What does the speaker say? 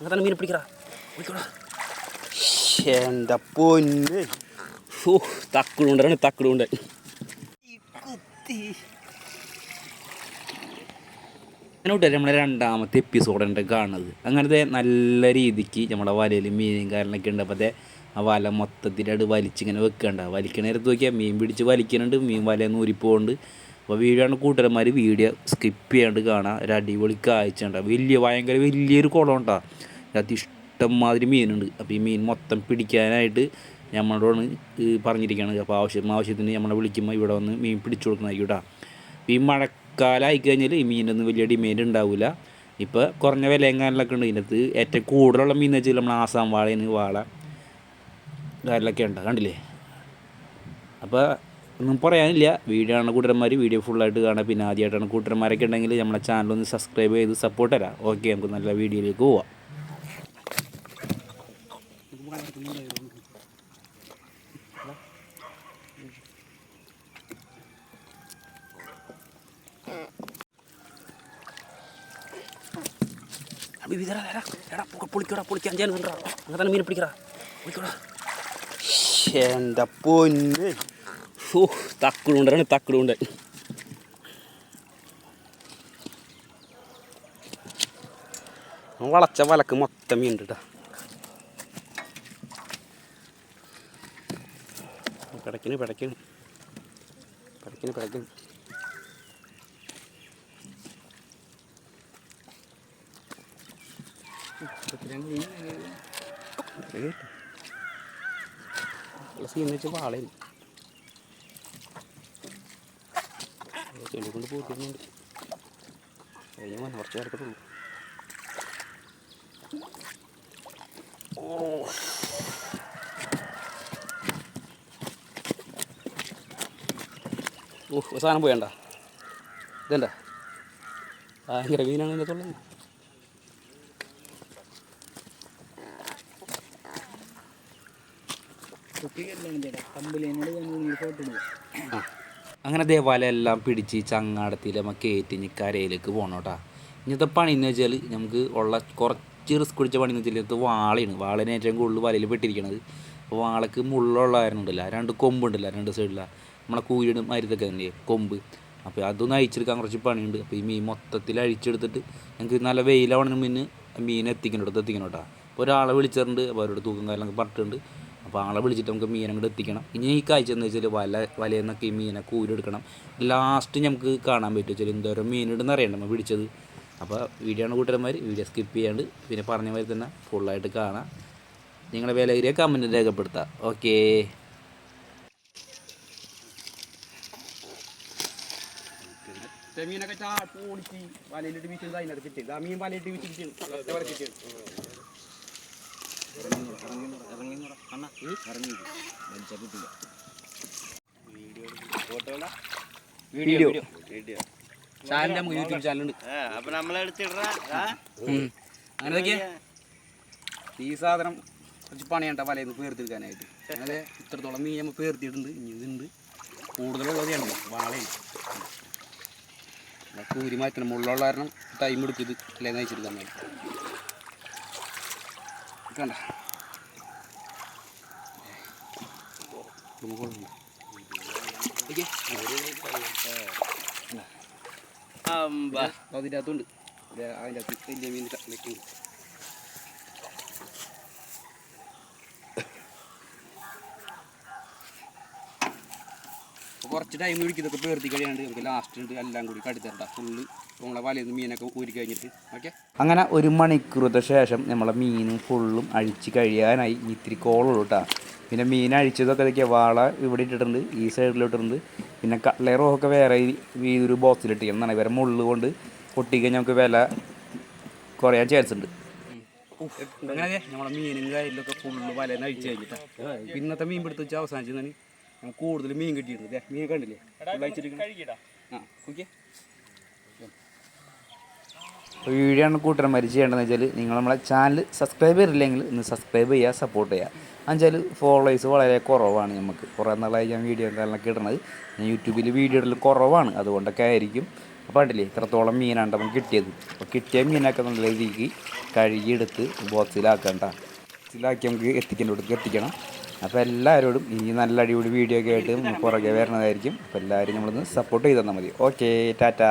അങ്ങനെ മീൻ പിടിക്കടാ. പിടിക്കടാ എന്താ പൊന്ന്? ഓ തക്കുടുണ്ടാണ് തക്കുടുണ്ട് അങ്ങനെ കൂട്ടുകാർ നമ്മളെ രണ്ടാമത്തെ എപ്പിസോഡാണ് കാണുന്നത്. അങ്ങനത്തെ നല്ല രീതിക്ക് നമ്മുടെ വലയിൽ മീനും കാര്യങ്ങളൊക്കെ ഉണ്ട്. അപ്പോൾ ആ വല മൊത്തത്തിലായിട്ട് വലിച്ചിങ്ങനെ വെക്കണ്ട. വലിക്കണ നേരത്ത് നോക്കിയാൽ മീൻ പിടിച്ച് വലിക്കുന്നുണ്ട് മീൻ വല നൂരിപ്പോണ്ട് അപ്പോൾ വീഡിയോ ആണ് കൂട്ടുകാരന്മാർ വീഡിയോ സ്കിപ്പ് ചെയ്യാണ്ട് കാണാം. ഒരു അടിപൊളി കാഴ്ച ഉണ്ട് വലിയ ഭയങ്കര വലിയൊരു കുളം ഉണ്ടാവും അതിനകത്ത് ഇഷ്ടംമാതിരി മീനുണ്ട്. അപ്പോൾ ഈ മീൻ മൊത്തം പിടിക്കാനായിട്ട് നമ്മളോടാണ് പറഞ്ഞിരിക്കുകയാണ് അപ്പോൾ ആവശ്യം ആവശ്യത്തിന് നമ്മളെ വിളിക്കുമ്പോൾ ഇവിടെ വന്ന് മീൻ പിടിച്ചു കൊടുക്കുന്നതായിരിക്കും കേട്ടോ ഈ മഴക്കാലമായി കഴിഞ്ഞാൽ ഈ മീനൊന്നും വലിയ ഡിമാൻഡ് ഉണ്ടാവില്ല ഇപ്പോൾ കുറഞ്ഞ വിലയെങ്ങാനൊക്കെ ഉണ്ട്. ഇതിനകത്ത് ഏറ്റവും കൂടുതലുള്ള മീൻ എന്ന് വെച്ചാൽ നമ്മൾ ആസാം വാളയാണ് വാള. കാര്യങ്ങളൊക്കെ ഉണ്ട് കണ്ടില്ലേ? അപ്പോൾ ഒന്നും പറയാനില്ല. വീഡിയോ ആണ് കൂട്ടന്മാർ വീഡിയോ ഫുള്ളായിട്ട് കാണാം പിന്നെ ആദ്യമായിട്ടാണ് കൂട്ടന്മാരൊക്കെ ഉണ്ടെങ്കിൽ നമ്മളെ ചാനൽ ഒന്ന് സബ്സ്ക്രൈബ് ചെയ്ത് സപ്പോർട്ട് തരാം. ഓക്കെ നമുക്ക് നല്ല വീഡിയോയിലേക്ക് പോവാം. പിടിക്കടാ. പൊളിക്കടാ. തക്കുടുണ്ടാണ് തക്കുടുണ്ട് വളച്ച വലക്ക് മൊത്തം മീൻ ഉണ്ട് പിടക്കിന് പിടക്കിന് പിടക്കിന് പിടക്കിന് സീൻ വെച്ച് വാളയും ചെളി കൊണ്ട് പോറ്റുന്നുണ്ട് കഴിഞ്ഞ വന്ന കുറച്ച് കിടക്കത്തുള്ളൂ ഓ ഒരു സാധനം പോയണ്ട. ഇതെന്താ? ഭയങ്കര മീനാണ് ഇതിനകത്തുള്ളത് ആ. അങ്ങനെ ദേവാലയം എല്ലാം പിടിച്ച് ചങ്ങാടത്തിൽ നമുക്ക് കയറ്റി കരയിലേക്ക് പോകണം കേട്ടോ. ഇന്നത്തെ പണി എന്ന് വെച്ചാൽ നമുക്ക് ഉള്ള കുറച്ച് റിസ്ക് പിടിച്ച പണി എന്ന് വെച്ചാൽ ഇത് വാളയാണ്. വാളിന് ഏറ്റവും കൂടുതൽ വലയിൽ പെട്ടിരിക്കണത്. അപ്പോൾ വാളക്ക് മുള്ളുള്ള ഉണ്ടല്ല രണ്ട് കൊമ്പുണ്ടല്ല രണ്ട് സൈഡില നമ്മളെ കൂരിടും മരുന്നൊക്കെ തന്നെ കൊമ്പ്. അപ്പോൾ അതൊന്ന് അഴിച്ചെടുക്കാൻ കുറച്ച് പണിയുണ്ട്. അപ്പോൾ ഈ മീൻ മൊത്തത്തിൽ അഴിച്ചെടുത്തിട്ട് ഞങ്ങൾക്ക് നല്ല വെയിലാവണതിന് മീൻ മീൻ എത്തിക്കണോടത്ത് എത്തിക്കണം കേട്ടോ. അപ്പോൾ ഒരാളെ വിളിച്ചിട്ടുണ്ട്. അപ്പോൾ അവരോട് തൂക്കം കാര്യങ്ങളൊക്കെ പറഞ്ഞിട്ടുണ്ട്. അപ്പോൾ ആളെ വിളിച്ചിട്ട് നമുക്ക് മീൻ അങ്ങോട്ട് എത്തിക്കണം. ഇനി ഈ കാഴ്ച എന്ന് വെച്ചാൽ വല വലയിൽ നിന്നൊക്കെ ഈ മീനെ കൂരെടുക്കണം. ലാസ്റ്റ് നമുക്ക് കാണാൻ പറ്റും വെച്ചാൽ എന്തോരം മീനിടുന്ന് അറിയണ്ട നമ്മൾ പിടിച്ചത്. അപ്പോൾ വീഡിയോ ആണ് കൂട്ടന്മാർ വീഡിയോ സ്കിപ്പ് ചെയ്യാണ്ട് പിന്നെ പറഞ്ഞ മാതിരി തന്നെ ഫുള്ളായിട്ട് കാണാം. നിങ്ങളുടെ വിലകരിയ കമന്റ് രേഖപ്പെടുത്താം. ഓക്കേ മീനൊക്കെ പൊളിച്ച് വലയിലിട്ട് വീശുന്നത് അതിനകത്ത് കിട്ടിയത് ആ മീൻ വലയിട്ട് വീശിട്ട് വീഡിയോ. ചാനൽ നമുക്ക് യൂട്യൂബ് ചാനലുണ്ട്. അപ്പൊ നമ്മളെടുത്തിട അങ്ങനെ ഈ സാധനം കുറച്ച് പണിയുണ്ട വലയിൽ നിന്ന് പേർത്തിരിക്കാനായിട്ട്. അങ്ങനെ ഇത്രത്തോളം മീൻ നമ്മൾ പേർത്തിയിട്ടുണ്ട്. ഇനി ഇതുണ്ട്. കൂടുതലുള്ളത് ഉണ്ട് വാളയും കൂരി മാറ്റണം. മുള്ളുള്ള കാരണം ടൈം എടുക്കും ഇത് അല്ലേ? നയിച്ചെടുക്കാൻ വേണ്ടി. കണ്ട അതിൻ്റെ അകത്തുണ്ട് അതിൻ്റെ അകത്ത് വലിയ മീൻ വെക്കുന്നു അപ്പോൾ കുറച്ച് ടൈം പിടിക്കും ഇതൊക്കെ പേർത്തി കഴിയാണ്ട് നമുക്ക് ലാസ്റ്റ് ഉണ്ട് എല്ലാം കൂടി കടുത്തരണ്ട ഫുള്ള് നമ്മളെ വലയിൽ മീനൊക്കെ ഊരി കഴിഞ്ഞിട്ട്. ഓക്കെ അങ്ങനെ ഒരു മണിക്കൂറത്തെ ശേഷം നമ്മളെ മീനും ഫുള്ളും അഴിച്ച് കഴിയാനായി ഇത്തിരി കോളുള്ളൂ കേട്ടോ പിന്നെ മീൻ അഴിച്ചതൊക്കെ ഇതൊക്കെ വാള ഇവിടെ ഇട്ടിട്ടുണ്ട് ഈ സൈഡിലിട്ടിട്ടുണ്ട് പിന്നെ കട്ട്ലേ ഒക്കെ വേറെ ഈ- ഒരു ബോക്സിലിട്ട് ചെയ്യണം ഇവരെ മുള്ളു കൊണ്ട് പൊട്ടിക്കഴിഞ്ഞാൽ നമുക്ക് വില കുറയാൻ ചാൻസ് ഉണ്ട്. അങ്ങനെ നമ്മളെ മീനും കാര്യത്തിലൊക്കെ ഫുള്ള് വലന്ന് അഴിച്ച് കഴിഞ്ഞിട്ടാണ് ഇന്നത്തെ മീൻ പിടുത്തു വെച്ച് അവസാനിച്ചു നമുക്ക് കൂടുതൽ മീൻ കിട്ടിയിട്ടുണ്ട്. ദേ, മീൻ കണ്ടില്ലേ? വീഴാണ് കൂട്ടർ ആ ഓക്കെ അപ്പോൾ വീഡിയോ കൂട്ടന്മാർ ചെയ്യേണ്ടതെന്ന് വെച്ചാൽ നിങ്ങൾ നമ്മളെ ചാനൽ സബ്സ്ക്രൈബ് ചെയ്തില്ലെങ്കിൽ ഇന്ന് സബ്സ്ക്രൈബ് ചെയ്യുക സപ്പോർട്ട് ചെയ്യുക. എന്നുവെച്ചാൽ ഫോളോവേഴ്സ് വളരെ കുറവാണ് നമുക്ക്. കുറേ നാളായി ഞാൻ വീഡിയോ കാര്യങ്ങളൊക്കെ ഇടുന്നത് ഞാൻ യൂട്യൂബിൽ വീഡിയോ ഇടൽ കുറവാണ്. അതുകൊണ്ടൊക്കെ ആയിരിക്കും. അപ്പോൾ കണ്ടില്ലേ ഇത്രത്തോളം മീനാണ് നമുക്ക് കിട്ടിയത്. അപ്പോൾ കിട്ടിയ മീനൊക്കെ നല്ല രീതിക്ക് കഴുകിയെടുത്ത് ബോക്സിലാക്കണ്ട ബോക്സിലാക്കി നമുക്ക് എത്തിക്കേണ്ടടുത്ത് എത്തിക്കണം. അപ്പോൾ എല്ലാവരോടും ഇനി നല്ല അടിപൊളി വീഡിയോ ഒക്കെ ആയിട്ട് പുറകെ വരണതായിരിക്കും. അപ്പോൾ എല്ലാവരും നമ്മളൊന്ന് സപ്പോർട്ട് ചെയ്ത് തന്നാൽ മതി. Okay tata.